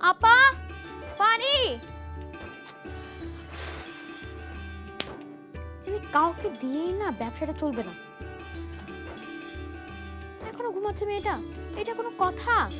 আপা পানি। কাউকে দিয়েই না ব্যবসাটা চলবে না। এখনও ঘুমাচ্ছে মেয়েটা? এটা কোনো কথা?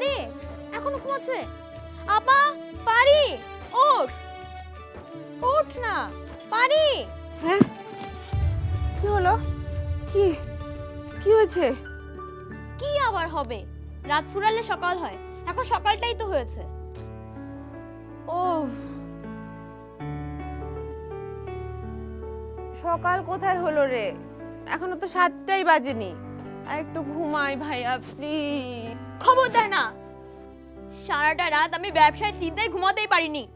আরে এখনও ঘুমাচ্ছে। আপা পারি ওঠ। ওঠ না পারি। হ্যাঁ? কি হলো? কি কি হয়েছে? কি আবার হবে? রাত ফুরালে সকাল হয়। এখন সকালটাই তো হয়েছে। ও। সকাল কোথায় হলো রে? এখনও তো সাতটাই বাজেনি। আর একটু ঘুমাই ভাইয়া প্লিজ খবরদার না। সারাটা রাত আমি ব্যবসায় চিন্তায় ঘুমাতেই পারিনি।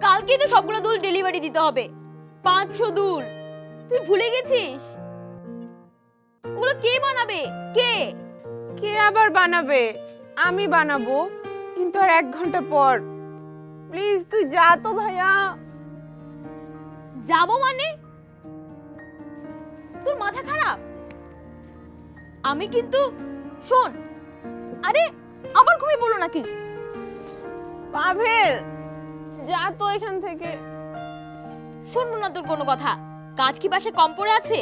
কালকেই তো সবগুলো দুল ডেলিভারি দিতে হবে। পাঁচশো দুল। তুই ভুলে গেছিস? ওগুলো কে বানাবে? কে? কে আবার বানাবে? আমি বানাবো কিন্তু আর এক ঘণ্টা পর। প্লিজ তুই যা তো ভাইয়া। যাব মানে? তোর মাথা খারাপ? আমি কিন্তু শোন আরে আবার ঘুমিয়ে পড়ল নাকি পাভেল যা তো এখান থেকে। শুনব না তোর কোনো কথা। কাজ কি পাশে কম পড়ে আছে?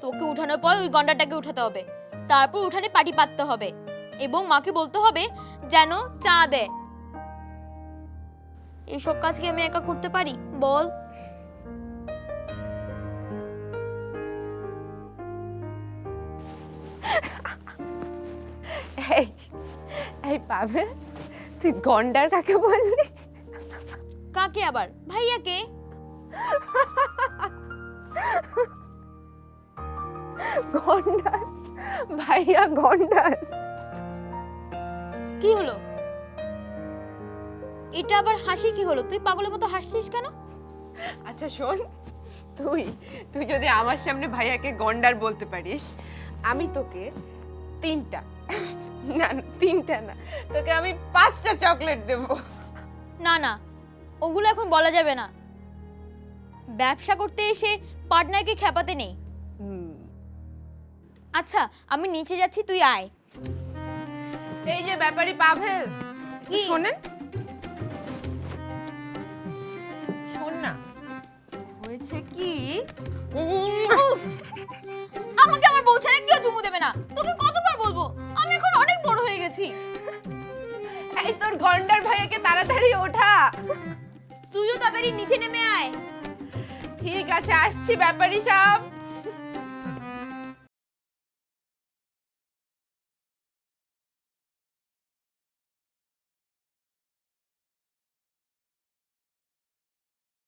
তোকে উঠানোর পর ওই গন্ডাটাকে উঠাতে হবে। তারপর উঠানে পাটি পাততে হবে। এবং মাকে বলতে হবে যেন চা দেয় এইসব কাজ কি আমি একা করতে পারি? বল। এই এই পাভেল তুই গন্ডার কাকে বললি? কাকে আবার? ভাইয়াকে? গন্ডার ভাইয়া গন্ডার। কি হলো? এটা আবার হাসি কি হলো? তুই পাগলের মতো হাসছিস কেন? আচ্ছা শোন তুই তুই যদি আমার সামনে ভাইয়াকে গন্ডার বলতে পারিস আমি তোকে তিনটা। না না তিনটা না। তোকে আমি পাঁচটা চকলেট দেব। না না ওগুলো এখন বলা যাবে না। ব্যবসা করতে এসে পার্টনারকে খেপাতে নেই। আচ্ছা আমি নিচে যাচ্ছি তুই আয়। এই যে ব্যাপারী পাভেল কি? শোনেন। শোন না হয়েছে কি? ছেড়ে কেউ চুমু দেবে না। তোকে কতবার বলব? আমি এখন অনেক বড় হয়ে গেছি। এই তোর গন্ডার ভাইয়াকে তাড়াতাড়ি ওঠা। তুইও তাড়াতাড়ি নিচে নেমে আয়। ঠিক আছে আসছি ব্যাপারী সাহেব।